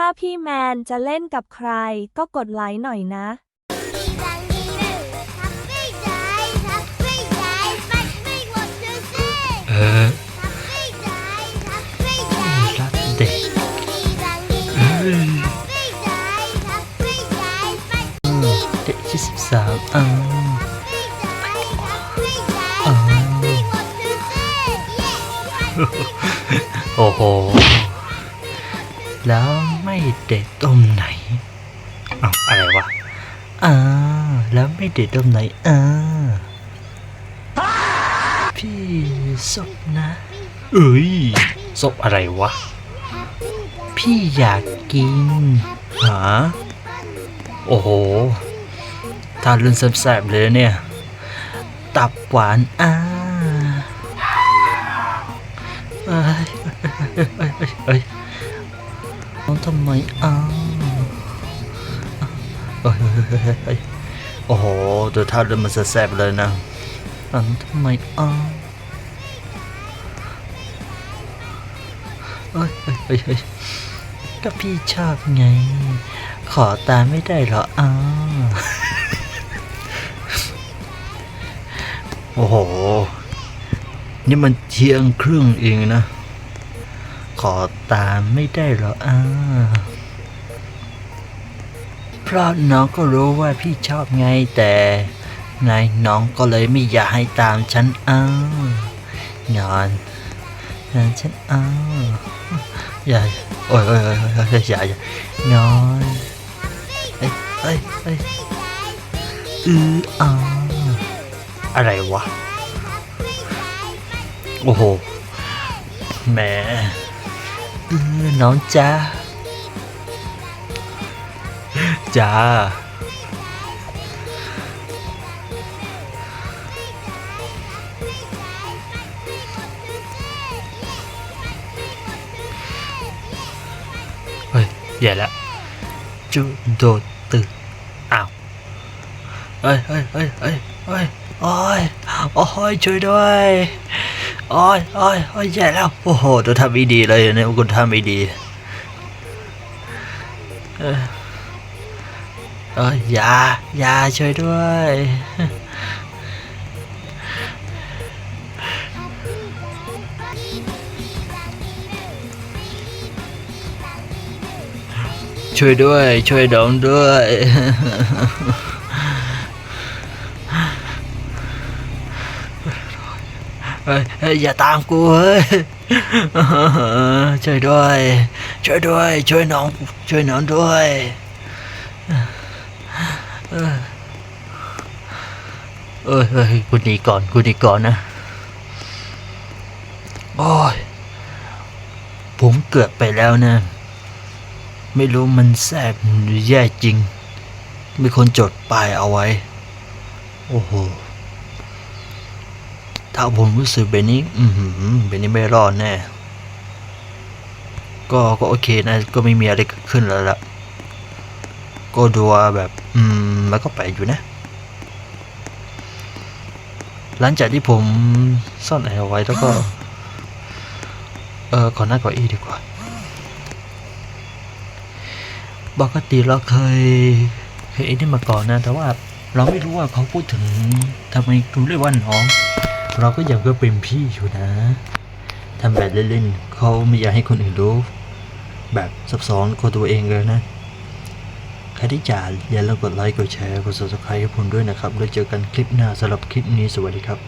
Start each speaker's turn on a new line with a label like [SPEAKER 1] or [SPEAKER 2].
[SPEAKER 1] ถ้าพี่แมนจะเล่นกับใครก็กดไลค์หน่อยนะ
[SPEAKER 2] เออ รักเด็กเอ้ยเด็กที่สิบสามอ่าโอ้โห แล้วไม่ เด็ดตรงไหนอ้าวอะไรวะอ่าแล้วไม่เด็ดตรงไหนอ่าพี่ศพนะ เอ้ยศพอะไรวะ พี่อยากกินหาโอ้โหทานเรื่องแซ่บๆเลยนะเนี่ย ตับหวานอ่า โอ้โหดูท่าเรื่องมันแซ่บเลยนะน้องทำไมอ้าเอ้ยเอ้ยเอ้ยก็พี่ชอบไง ขอตามไม่ได้หรออ้าโอ้โห นี่มันเที่ยงครึ่งเองนะ ขอตามไม่ได้หรออ้า เพราะน้องก็รู้ว่าพี่ชอบไงแต่นายน้องก็เลยไม่อยากให้ตามฉันอ้าวนอนนอนฉันอ้าวอย่าโอ้ยโอ้ยโอ้ยโอ้ยอย่าอย่านอนเอ้ยเอ้ยเอ้ยอืออ้าอะไรวะ โอ้โหแหมเออน้องจ้า จ้า เฮ้ยแย่ล้วจุโดดตึกอ้าวเฮ้ยเฮ้ยเฮ้ยเฮ้ยเฮ้ยโอ้ยโอ้ยช่วยด้วยโอ้ยโอ้ยโอ้ยแย่แล้ว โอ้โหตัวทำไม่ดีเลยเนี่ยคุณทำไม่ดี เออ เอ้ยอยาอยาช่วยด้วย ช่วยด้วย ช่วยดองด้วย เฮ้ยเฮ้ยอย่าตามกูเฮ้ยช่วยด้วย ช่วยด้วย ช่วยน้อง ช่วยน้องด้วย เออเอ้ยเอ้ยกูหนีก่อนกูหนีก่อนนะโอ้ยผมเกือบไปแล้วนะ ไม่รู้มันแซ่บหรือแย่จริง มีคนจดป้ายเอาไว้ โอ้โห ถ้าผมรู้สึกแบบนี้ อือหือแบบนี้ไม่รอดแน่ก็ก็โอเคนะ ก็ไม่มีอะไรเกิดขึ้นแล้วล่ะ ก็ดูว่าแบบ อืม มันก็ไปลกอยู่นะ หลังจากที่ผมซ่อนแอบเอาไว้แล้วก็ เออขอหน้าเก้าอี้ดีกว่าปกติเราเคยเคยไอ้นี่มาก่อนนะ แต่ว่าเราไม่รู้ว่าเขาพูดถึงทำไมคุณเรียกว่าน้อง เราก็ยังก็เป็นพี่อยู่นะทำแบบเล่นๆเขาไม่อยากให้คนอื่นรู้ แบบซับซ้อนคนตัวเองเลยนะ ใครที่จ่าอย่าลืมกดไลค์กดแชร์กด subscribe ให้ผมด้วยนะครับแล้วเจอกันคลิปหน้าสำหรับคลิปนี้สวัสดีครับ